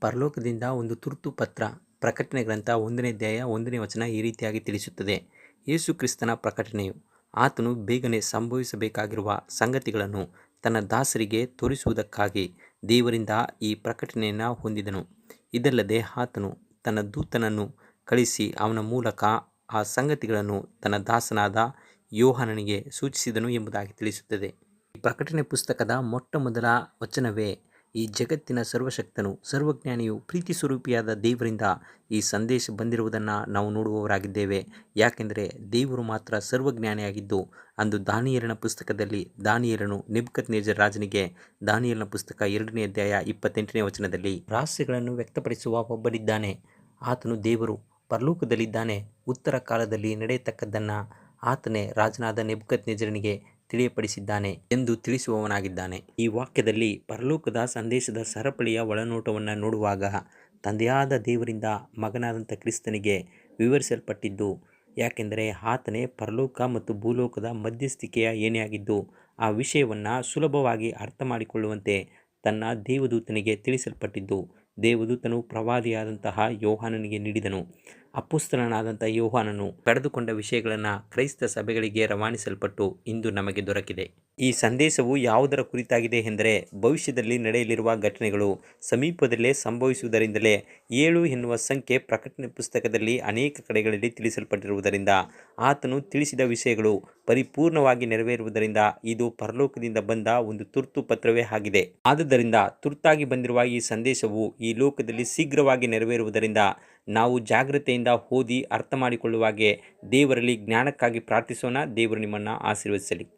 ಪರಲೋಕದಿಂದ ಒಂದು ತುರ್ತು ಪತ್ರ, ಪ್ರಕಟಣೆ ಗ್ರಂಥ ಒಂದನೇ ಅಧ್ಯಾಯ ಒಂದನೇ ವಚನ ಈ ರೀತಿಯಾಗಿ ತಿಳಿಸುತ್ತದೆ. ಯೇಸು ಕ್ರಿಸ್ತನ ಪ್ರಕಟಣೆಯು, ಆತನು ಬೇಗನೆ ಸಂಭವಿಸಬೇಕಾಗಿರುವ ಸಂಗತಿಗಳನ್ನು ತನ್ನ ದಾಸರಿಗೆ ತೋರಿಸುವುದಕ್ಕಾಗಿ ದೇವರಿಂದ ಈ ಪ್ರಕಟಣೆಯನ್ನು ಹೊಂದಿದನು. ಇದಲ್ಲದೆ ಆತನು ತನ್ನ ದೂತನನ್ನು ಕಳಿಸಿ ಅವನ ಮೂಲಕ ಆ ಸಂಗತಿಗಳನ್ನು ತನ್ನ ದಾಸನಾದ ಯೋಹನನಿಗೆ ಸೂಚಿಸಿದನು ಎಂಬುದಾಗಿ ತಿಳಿಸುತ್ತದೆ. ಈ ಪ್ರಕಟಣೆ ಪುಸ್ತಕದ ಮೊಟ್ಟ ಮೊದಲ ವಚನವೇ ಈ ಜಗತ್ತಿನ ಸರ್ವಶಕ್ತನು, ಸರ್ವಜ್ಞಾನಿಯು ಪ್ರೀತಿ ಸ್ವರೂಪಿಯಾದ ದೇವರಿಂದ ಈ ಸಂದೇಶ ಬಂದಿರುವುದನ್ನು ನಾವು ನೋಡುವವರಾಗಿದ್ದೇವೆ. ಯಾಕೆಂದರೆ ದೇವರು ಮಾತ್ರ ಸರ್ವಜ್ಞಾನಿಯಾಗಿದ್ದು, ಅಂದು ದಾನಿಯರನ ಪುಸ್ತಕದಲ್ಲಿ ದಾನಿಯರನು ನಿಬ್ಕತ್ ನೇಜರ್ ರಾಜನಿಗೆ ದಾನಿಯರನ ಪುಸ್ತಕ ಎರಡನೇ ಅಧ್ಯಾಯ ಇಪ್ಪತ್ತೆಂಟನೇ ವಚನದಲ್ಲಿ ರಹಸ್ಯಗಳನ್ನು ವ್ಯಕ್ತಪಡಿಸುವ ಒಬ್ಬನಿದ್ದಾನೆ. ಆತನು ದೇವರು ಪರಲೋಕದಲ್ಲಿದ್ದಾನೆ, ಉತ್ತರ ಕಾಲದಲ್ಲಿ ನಡೆಯತಕ್ಕದ್ದನ್ನು ಆತನೇ ರಾಜನಾದ ನೆಬ್ಕತ್ ನೇಜರನಿಗೆ ತಿಳಿಯಪಡಿಸಿದ್ದಾನೆ ಎಂದು ತಿಳಿಸುವವನಾಗಿದ್ದಾನೆ. ಈ ವಾಕ್ಯದಲ್ಲಿ ಪರಲೋಕದ ಸಂದೇಶದ ಸರಪಳಿಯ ಒಳನೋಟವನ್ನು ನೋಡುವಾಗ ತಂದೆಯಾದ ದೇವರಿಂದ ಮಗನಾದಂಥ ಕ್ರಿಸ್ತನಿಗೆ ವಿವರಿಸಲ್ಪಟ್ಟಿದ್ದು, ಯಾಕೆಂದರೆ ಆತನೇ ಪರಲೋಕ ಮತ್ತು ಭೂಲೋಕದ ಮಧ್ಯಸ್ಥಿಕೆಯ ಏನೇ ಆಗಿದ್ದು ಆ ವಿಷಯವನ್ನು ಸುಲಭವಾಗಿ ಅರ್ಥ ಮಾಡಿಕೊಳ್ಳುವಂತೆ ತನ್ನ ದೇವದೂತನಿಗೆ ತಿಳಿಸಲ್ಪಟ್ಟಿದ್ದು, ದೇವದೂತನು ಪ್ರವಾದಿಯಾದಂತಹ ಯೋಹಾನನಿಗೆ ನೀಡಿದನು. ಅಪುಸ್ತಲನಾದಂಥ ಯೋಹಾನನು ಪಡೆದುಕೊಂಡ ವಿಷಯಗಳನ್ನು ಕ್ರೈಸ್ತ ಸಭೆಗಳಿಗೆ ರವಾನಿಸಲ್ಪಟ್ಟು ಇಂದು ನಮಗೆ ದೊರಕಿದೆ. ಈ ಸಂದೇಶವು ಯಾವುದರ ಕುರಿತಾಗಿದೆ ಎಂದರೆ, ಭವಿಷ್ಯದಲ್ಲಿ ನಡೆಯಲಿರುವ ಘಟನೆಗಳು ಸಮೀಪದಲ್ಲೇ ಸಂಭವಿಸುವುದರಿಂದಲೇ ಏಳು ಎನ್ನುವ ಸಂಖ್ಯೆ ಪ್ರಕಟಣೆ ಪುಸ್ತಕದಲ್ಲಿ ಅನೇಕ ಕಡೆಗಳಲ್ಲಿ ತಿಳಿಸಲ್ಪಟ್ಟಿರುವುದರಿಂದ, ಆತನು ತಿಳಿಸಿದ ವಿಷಯಗಳು ಪರಿಪೂರ್ಣವಾಗಿ ನೆರವೇರುವುದರಿಂದ ಇದು ಪರಲೋಕದಿಂದ ಬಂದ ಒಂದು ತುರ್ತು ಪತ್ರವೇ ಆಗಿದೆ. ಆದುದರಿಂದ ತುರ್ತಾಗಿ ಬಂದಿರುವ ಈ ಸಂದೇಶವು ಈ ಲೋಕದಲ್ಲಿ ಶೀಘ್ರವಾಗಿ ನೆರವೇರುವುದರಿಂದ ನಾವು ಜಾಗ್ರತೆಯಿಂದ ಓದಿ ಅರ್ಥ ಮಾಡಿಕೊಳ್ಳುವಾಗೆ ದೇವರಲ್ಲಿ ಜ್ಞಾನಕ್ಕಾಗಿ ಪ್ರಾರ್ಥಿಸೋಣ. ದೇವರು ನಿಮ್ಮನ್ನು ಆಶೀರ್ವದಿಸಲಿ.